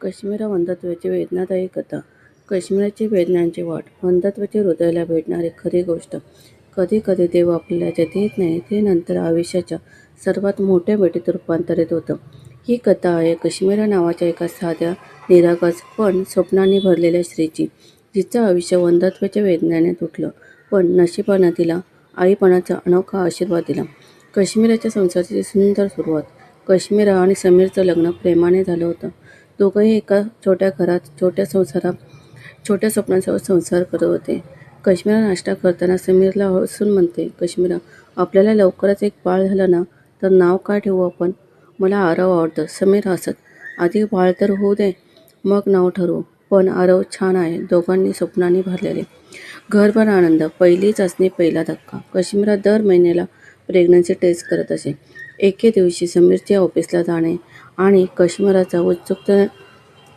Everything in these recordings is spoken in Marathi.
काश्मीरा वंदत्वाची वेदनादायी कथा. काश्मीराची वेदनांची वाट वंदत्वाची हृदयाला भेटणारी खरी गोष्ट. कधी कधी देव आपल्याला जे देत नाही ते नंतर आयुष्याच्या सर्वात मोठ्या भेटीत रूपांतरित होतं. ही कथा आहे काश्मीरा नावाच्या एका साध्या निरागस पण स्वप्नांनी भरलेल्या स्त्रीची जिचं आयुष्य वंदत्वाच्या वेदनाने तुटलं. पण नशिबानं तिला आईपणाचा अनोखा आशीर्वाद दिला. काश्मीराच्या संसाराची सुंदर सुरुवात. काश्मीरा आणि समीरचं लग्न प्रेमाने झालं होतं. दोघंही एका छोट्या घरात छोट्या संसारात छोट्या स्वप्नांसोबत संसार करत होते. कश्मीरा नाश्ता करताना समीरला हसून म्हणते कश्मीरा आपल्याला लवकरच एक बाळ झालं ना तर नाव काय ठेवू आपण? मला आरव आवडतं. समीर हसत आधी बाळ तर होऊ दे मग नाव ठरवू. पण आरव छान आहे दोघांनी स्वप्नांनी भरलेले. घरभर आनंद पहिली चाचणी पहिला धक्का. कश्मीरा दर महिन्याला प्रेग्नन्सी टेस्ट करत असे. एके दिवशी समीरच्या ऑफिसला जाणे आणि कश्मीराचा उत्सुकतेने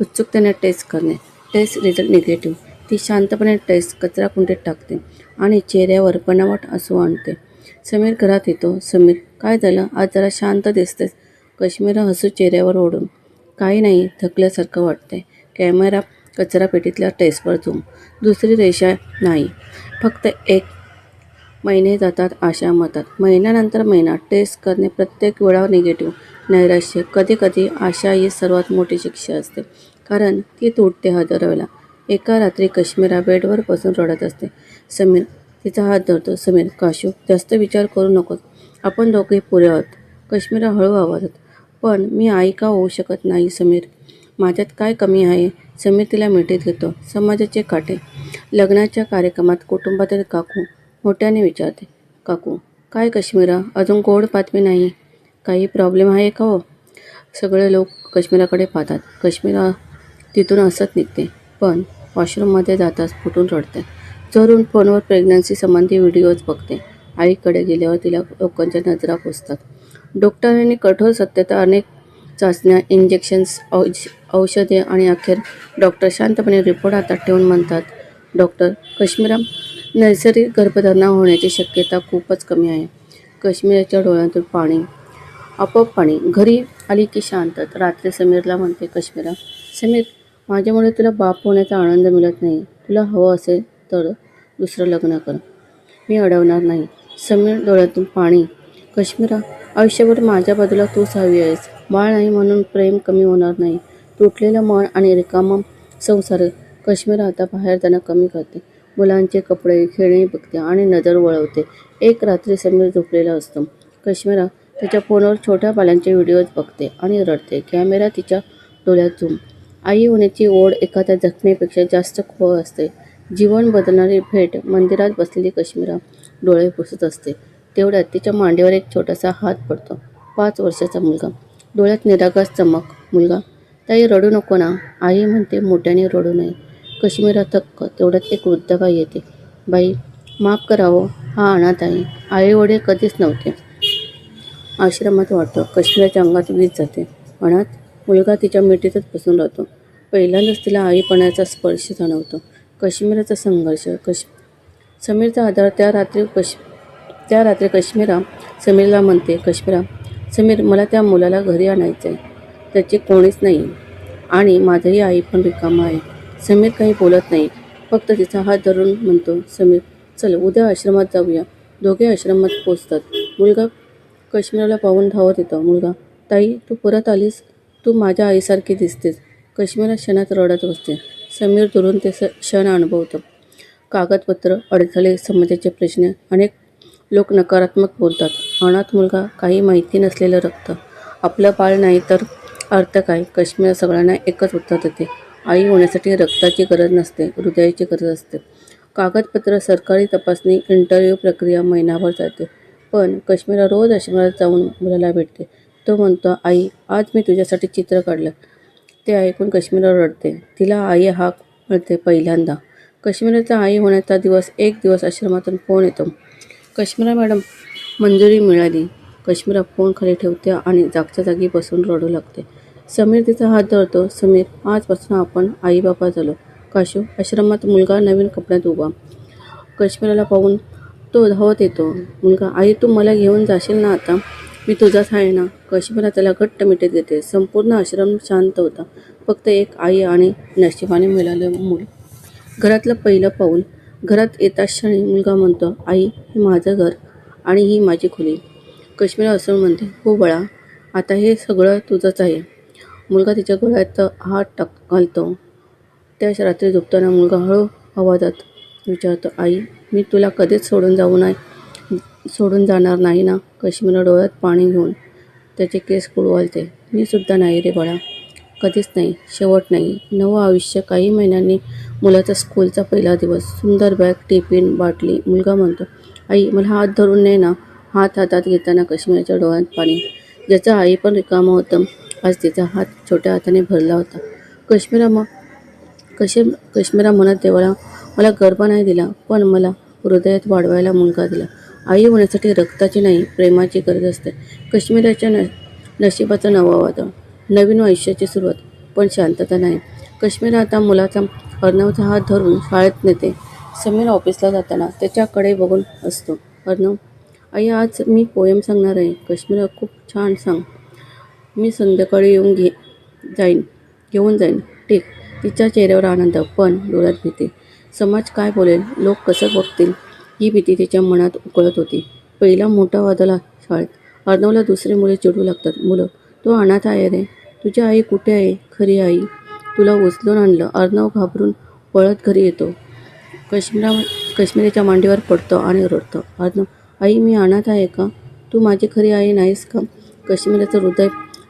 उत्सुकतेने टेस्ट करणे. टेस्ट रिझल्ट निगेटिव्ह ती शांतपणे टेस्ट कचरा कुंडीत टाकते आणि चेहऱ्यावर बनावट असू आणते. समीर घरात येतो. समीर काय झालं? आज जरा शांत दिसतेस. कश्मीर हसू चेहऱ्यावर ओढून काही नाही थकल्यासारखं वाटते कॅमेरा कचरापेटीतल्या टेस्टवर झूम. दुसरी रेषा नाही. फक्त एक. महिने जातात आशा मतात. महिन्यानंतर महिना. टेस्ट करणे प्रत्येक वेळा निगेटिव्ह नैराश्य. कधी कधी आशा ही सर्वात मोठी शिक्षा असते. कारण ती तुटते हा वेळेला एका रात्री कश्मीरा बेडवर बसून रडत असते. समीर तिचा हात धरतो. समीर काशू जास्त विचार करू नकोस. आपण दोघे पुरे आहोत. कश्मीरा हळू आवाजात पण मी आई का होऊ शकत नाही समीर? माझ्यात काय कमी आहे? समीर तिला मिठीत घेतो. समाजाचे काटे. लग्नाच्या कार्यक्रमात कुटुंबातील काकू मोठ्याने विचारते काकू काय कश्मीरा अजून गोड बातमी नाही? काही प्रॉब्लेम आहे का हो? सगळे लोक काश्मीराकडे पाहतात. काश्मीरा तिथून असत निघते. पण वॉशरूममध्ये जाताच फुटून रडते. चरून फोनवर प्रेग्नन्सी संबंधी व्हिडिओज बघते. आईकडे गेल्यावर तिला लोकांच्या नजरा पोचतात. डॉक्टरांनी कठोर सत्यता अनेक चाचण्या इंजेक्शन्स औष औषधे आणि अखेर डॉक्टर शांतपणे रिपोर्ट हातात ठेवून म्हणतात डॉक्टर काश्मीरा नैसर्गिक गर्भधारणा होण्याची शक्यता खूपच कमी आहे. काश्मीराच्या डोळ्यातून पाणी आपोआप पाणी घरी आली की शांत. रात्री समीरला म्हणते कश्मीरा समीर माझ्यामुळे तुला बाप होण्याचा आनंद मिळत नाही. तुला हवं असेल तर दुसरं लग्न कर. मी अडवणार नाही. समीर डोळ्यातून पाणी. कश्मीरा आयुष्यभर माझ्या बाजूला तूच हवी आहेस. बाळ नाही म्हणून प्रेम कमी होणार नाही. तुटलेलं मन आणि रिकामा संसार कश्मीर आता बाहेर जाणं कमी करते. मुलांचे कपडे खेळणी बघते आणि नजर वळवते. एक रात्री समीर झोपलेला असतो. कश्मीरा तिच्या फोनवर छोट्या बालांचे व्हिडिओज बघते आणि रडते. कॅमेरा तिच्या डोळ्यात झूम आई होण्याची ओढ एखाद्या जखमेपेक्षा जास्त खोळ असते. जीवन बदलणारी भेट मंदिरात बसलेली कश्मीरा डोळे पुसत असते. तेवढ्यात तिच्या मांडीवर एक छोटासा हात पडतो. पाच वर्षाचा मुलगा. डोळ्यात निरागस चमक. मुलगा ताई रडू नको ना आई म्हणते मोठ्याने रडू नये कश्मीरा थक्क. तेवढ्यात एक वृद्ध बाई येते. बाई माफ करावं. हा अनाथ आहे आई वडील कधीच नव्हते. आश्रमात वाटतं कश्मीराच्या अंगात वीज जाते. अनाथ मुलगा तिच्या मिठीतच बसून राहतो. पहिल्यांदाच तिला आईपणाचा स्पर्श जाणवतो. काश्मीराचा संघर्ष कश समीरचा आधार त्या रात्री कश त्या रात्री कश्मीरा समीरला म्हणते कश्मीरा समीर मला त्या मुलाला घरी आणायचं आहे. त्याचे कोणीच नाही आणि माझंही आई पण रिकामा आहे. समीर काही बोलत नाही. फक्त तिचा हात धरून म्हणतो समीर चल उद्या आश्रमात जाऊया. दोघे आश्रमात पोचतात. मुलगा काश्मीरला पाहून धावत येतो. मुलगा ताई तू परत आलीस? तू माझ्या आईसारखी दिसतेस. काश्मीरला क्षणात रडत बसते. समीर दुरून ते स क्षण अनुभवतो. कागदपत्र अडथळे समाजाचे प्रश्न अनेक लोक नकारात्मक बोलतात. अनाथ मुलगा काही माहिती नसलेलं रक्त. आपलं बाळ नाही तर अर्थ काय? काश्मीर सगळ्यांना एकच उत्तर देते. आई होण्यासाठी रक्ताची गरज नसते हृदयाची गरज असते. कागदपत्र सरकारी तपासणी इंटरव्ह्यू प्रक्रिया महिनाभर जाते पण काश्मीरा रोज आश्रमात जाऊन मुलाला भेटते. तो म्हणतो आई आज मी तुझ्यासाठी चित्र काढलं. ते ऐकून काश्मीरा रडते. तिला आई हाक मिळते पहिल्यांदा. काश्मीराचा आई होण्याचा दिवस एक दिवस आश्रमातून फोन येतो. कश्मीरा मॅडम मंजुरी मिळाली. कश्मीरा फोन खाली ठेवते आणि जागच्या जागी बसून रडू लागते. समीर तिचा हात धरतो. समीर आजपासून आपण आई बाबा झालो. काशू आश्रमात मुलगा नवीन कपड्यात उभा. कश्मीराला पाहून तो धावत येतो. मुलगा आई तू मला घेऊन जाशील ना आता? मी तुझाच आहे ना. कश्मीरा त्याला घट्ट मिठीत देते संपूर्ण आश्रम शांत होता. फक्त एक आई आणि नशिबाने मिळालं मूल. घरातलं पहिलं पाऊल. घरात येता क्षणी मुलगा म्हणतो आई हे माझं घर आणि ही माझी खोली. कश्मीर असं म्हणते हो बळा आता हे सगळं तुझंच आहे. मुलगा तिच्या गळ्यात हात टाक घालतो. त्याच रात्री झोपताना मुलगा हळू आवाजात विचारतो आई मी तुला कधीच सोडून जाऊ नाही सोडून जाणार नाही ना. कश्मीर डोळ्यात पाणी घेऊन त्याचे केस कुळवालते मी सुद्धा नाही रे बाळा. कधीच नाही. शेवट नाही. नवं आयुष्य काही महिन्यांनी मुलाचा स्कूलचा पहिला दिवस. सुंदर बॅग टिफिन बाटली. मुलगा म्हणतो आई मला हात धरून नाही ना. हात हातात घेताना कश्मीरच्या डोळ्यात पाणी. ज्याचा आई पण रिकामं होतं आज तिचा हात छोट्या हाताने भरला होता. कश्मीरा मग कशी कश्मीरा म्हणत देवाला मला गर्भ नाही दिला पण मला हृदयात वाढवायला मुलगा दिला. आई होण्यासाठी रक्ताची नाही प्रेमाची गरज असते. काश्मीराच्या न नशिबाचं नवं वादळ. नवीन आयुष्याची सुरुवात. पण शांतता नाही. काश्मीर आता मुलाचा अर्णवचा हात धरून शाळेत नेते. समीर ऑफिसला जाताना त्याच्याकडे बघून असतो. अर्णव आई आज मी पोयम सांगणार आहे. काश्मीर खूप छान सांग. मी संध्याकाळी येऊन घे जाईन. घेऊन जाईन. ठीक. तिच्या चेहऱ्यावर आनंद पण डोळ्यात भीती. समाज काय बोलेल लोक कसं बघतील? ही भीती तिच्या मनात उकळत होती. पहिला मोठा वादळ शाळेत. अर्णवला दुसरे मुले चिडू लागतात. मुलं तो अनाथ आहे रे. तुझी आई कुठे आहे? खरी आई. तुला उचलून आणलं अर्णव घाबरून पळत घरी येतो. काश्मीरा कश्मीरीच्या मांडीवर पडतो आणि रडतो. अर्णव आई मी अनाथ आहे का? तू माझी खरी आई नाहीस का काश्मीराचं हृदय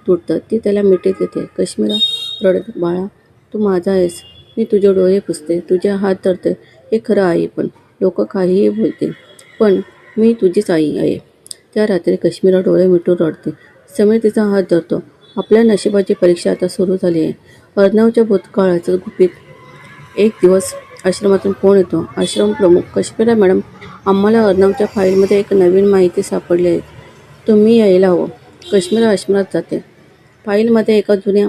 तुटतं. ती त्याला मिठीत घेते काश्मीरा रडत बाळा तू माझा आहेस. मी तुझे डोळे पुसते तुझे हात धरते. हे खरं आई पण लोक काहीही बोलतील. पण मी तुझीच आई आहे. त्या रात्री कश्मीरा डोळे मिटून रडते. समीर तिचा हात धरतो. आपल्या नशिबाची परीक्षा आता सुरू झाली आहे. अर्णवच्या भूतकाळाचं गुपित. एक दिवस आश्रमातून फोन येतो? आश्रम प्रमुख कश्मीरा मॅडम आम्हाला अर्णवच्या फाईलमध्ये एक नवीन माहिती सापडली आहे. तुम्ही यायला हवं. कश्मीरा आश्रमात जाते. फाईलमध्ये एका जुन्या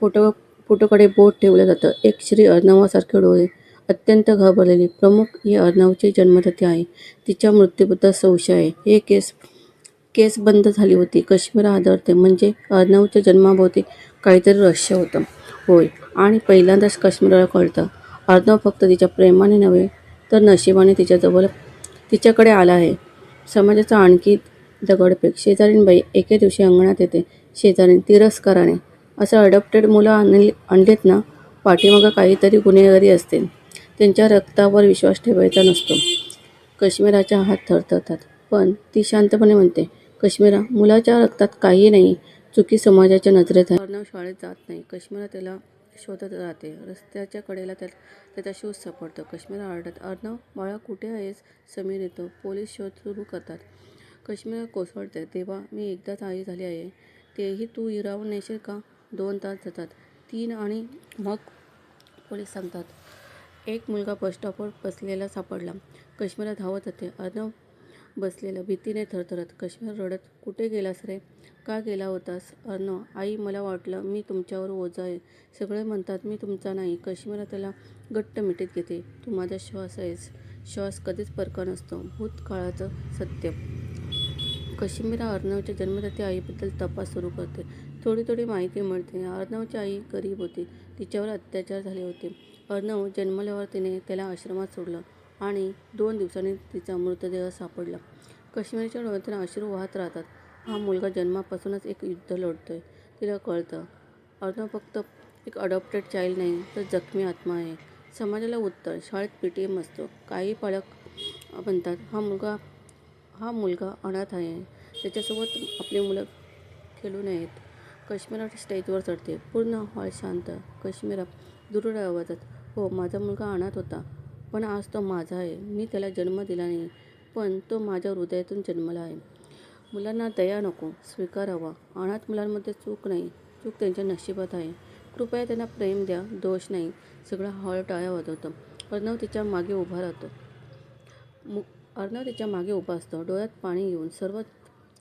फोटो फोटोकडे बोट ठेवलं जातं. एक श्री अर्णवासारखे डोळे अत्यंत घाबरलेली. प्रमुख ही अर्णवची जन्मतिथी आहे. तिच्या मृत्यूबद्दल संशय आहे. हे केस केस बंद झाली होती. कश्मीर आदरते. म्हणजे अर्णवच्या जन्माभोवती काहीतरी रहस्य होतं. होय. आणि पहिल्यांदाच काश्मीराला कळतं. अर्णव फक्त तिच्या प्रेमाने नव्हे तर नशिबाने तिच्याजवळ तिच्याकडे आला आहे. समाजाचा आणखी दगडफेक. शेजारीन बाई एके दिवशी अंगणात येते. शेजारीन तिरस्काराने असं अडॉप्टेड मुलं आणली आणलीत ना पाठीमागं काहीतरी गुन्हेगारी असते त्यांच्या रक्तावर विश्वास ठेवायचा नसतो. कश्मीराच्या हात थरथरतात. पण ती शांतपणे म्हणते कश्मीरा मुलाच्या रक्तात काही नाही. चुकी समाजाच्या नजरेत आहे. अर्णव शाळेत जात नाही. कश्मीरा त्याला शोधत राहते. रस्त्याच्या कडेला त्या त्याचा शोध सापडतो. कश्मीरा आरडत अर्णव बाळा कुठे आहेस? समीर येतो. पोलीस शोध सुरू करतात. कश्मीरा कोसळते. तेव्हा मी एकदाच आई झाली आहे. तेही तू हिरावून नेशील का? दोन तास जातात. तीन आणि मग पोलीस सांगतात. एक मुलगा बसस्टॉपवर बसलेला सापडला. कश्मीरा धावत होते अर्णव बसलेला भीतीने थरथरत. कश्मीर रडत कुठे गेलास रे? का गेला होतास? अर्णव आई मला वाटलं मी तुमच्यावर ओझा आहे. सगळे म्हणतात मी तुमचा नाही. कश्मीर त्याला घट्ट मिठीत घेते. तू माझा श्वास आहेस. श्वास कधीच परका नसतो. भूतकाळाचं सत्य. कश्मीरा अर्णवच्या जन्मदाती आईबद्दल तपास सुरू करते. थोडी थोडी माहिती मिळते. अर्णवची आई गरीब होती. तिच्यावर अत्याचार झाले होते. अर्णव जन्मल्यावर तिने त्याला आश्रमात सोडलं आणि दोन दिवसांनी तिचा मृतदेह सापडला. काश्मीरच्या डोळ्यातून अश्रू वाहत राहतात. हा मुलगा जन्मापासूनच एक युद्ध लढतोय. तिला कळतं. अर्णव फक्त एक अडॉप्टेड चाइल्ड नाही तर जखमी आत्मा आहे. समाजाला उत्तर. शाळेत पी टी एम असतो. काही पालक म्हणतात हा मुलगा हा मुलगा अनाथ आहे. त्याच्यासोबत आपली मुलं खेळू नयेत कश्मीरा स्टेजवर चढते. पूर्ण हॉल शांत. कश्मीरा दुरुड आवाजात हो माझा मुलगा अनाथ होता. पण आज तो माझा आहे. मी त्याला जन्म दिला नाही. पण तो माझ्या हृदयातून जन्मला आहे. मुलांना दया नको. स्वीकारावा अनाथ मुलांमध्ये चूक नाही. चूक त्यांच्या नशिबात आहे. कृपया त्यांना प्रेम द्या. दोष नाही. सगळं हॉल टाळ्या वाजवतं. अर्णव तिच्यामागे उभा राहतो. मु अर्णव तिच्यामागे उभा असतो. डोळ्यात पाणी येऊन सर्व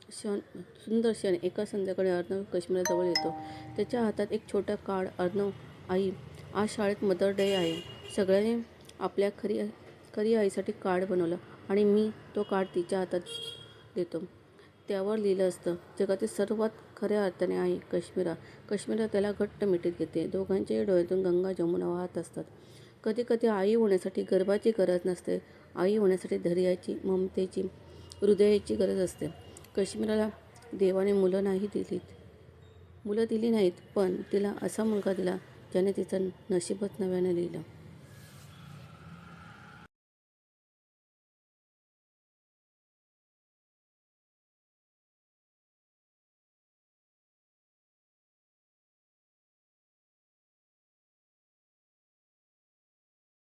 क्षण सुंदर क्षण एका संध्याकाळी अर्णव काश्मीराजवळ येतो. त्याच्या हातात एक छोटा कार्ड अर्णव आई आज शाळेत मदर डे आहे. सगळ्यांनी आपल्या खरी खरी आईसाठी कार्ड बनवलं आणि मी तो कार्ड तिच्या हातात देतो. त्यावर लिहिलं असतं जगातील सर्वात खऱ्या अर्थाने आई काश्मीरा. काश्मीरा त्याला घट्ट मिठीत घेते. दोघांच्याही डोळ्यातून गंगा जमुना वाहत असतात. कधी कधी आई होण्यासाठी गर्भाची गरज नसते. आई होण्यासाठी धैर्याची ममतेची हृदयाची गरज असते. कश्मीराला देवाने मुलं नाही दिलीत. मुलं दिली नाहीत पण तिला असा मुलगा दिला ज्याने तिचं नशीबच नव्याने लिहिलं.